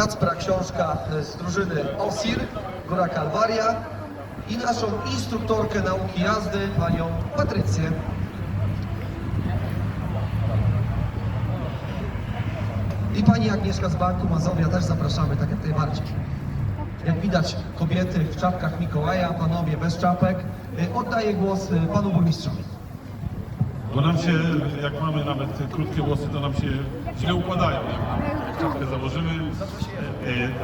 Kacpra książka z drużyny OSIR, Góra Kalwaria i naszą instruktorkę nauki jazdy, panią Patrycję. I pani Agnieszka z Banku Mazowia też zapraszamy, tak jak najbardziej. Jak widać, kobiety w czapkach Mikołaja, panowie bez czapek. Y, Oddaję głos y, panu burmistrzowi. Bo nam się, jak mamy nawet krótkie włosy, to nam się źle układają. Jak czapkę założymy,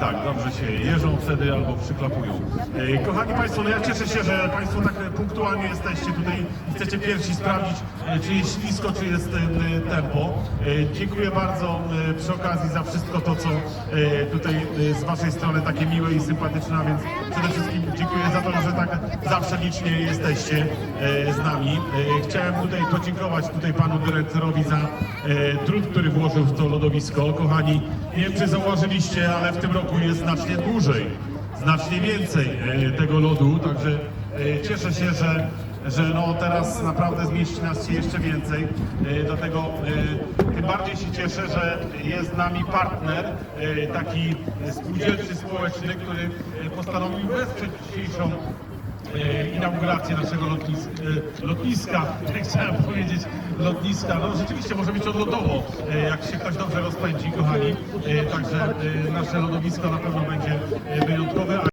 tak, dobrze się jeżą wtedy albo przyklapują. E, kochani Państwo, no ja cieszę się, że Państwo tak punktualnie jesteście tutaj i chcecie pierwsi sprawdzić, e, czy jest ślisko, czy jest e, tempo. E, dziękuję bardzo e, przy okazji za wszystko to, co e, tutaj e, z Waszej strony takie miłe i sympatyczne, a więc przede wszystkim dziękuję tak zawsze licznie jesteście e, z nami. E, Chciałem tutaj podziękować tutaj panu dyrektorowi za e, trud, który włożył w to lodowisko. Kochani, nie wiem czy zauważyliście, ale w tym roku jest znacznie dłużej, znacznie więcej tego lodu, także cieszę się, że że no teraz naprawdę zmieści nas się jeszcze więcej. Dlatego tym bardziej się cieszę, że jest z nami partner, taki spółdzielczy społeczny, który postanowił wesprzeć dzisiejszą inaugurację naszego lotniska, lotniska, chciałem powiedzieć lotniska, no rzeczywiście może być odlotowo, e, jak się ktoś dobrze rozpędzi, kochani, E, także e, nasze lodowisko na pewno będzie e, wyjątkowe.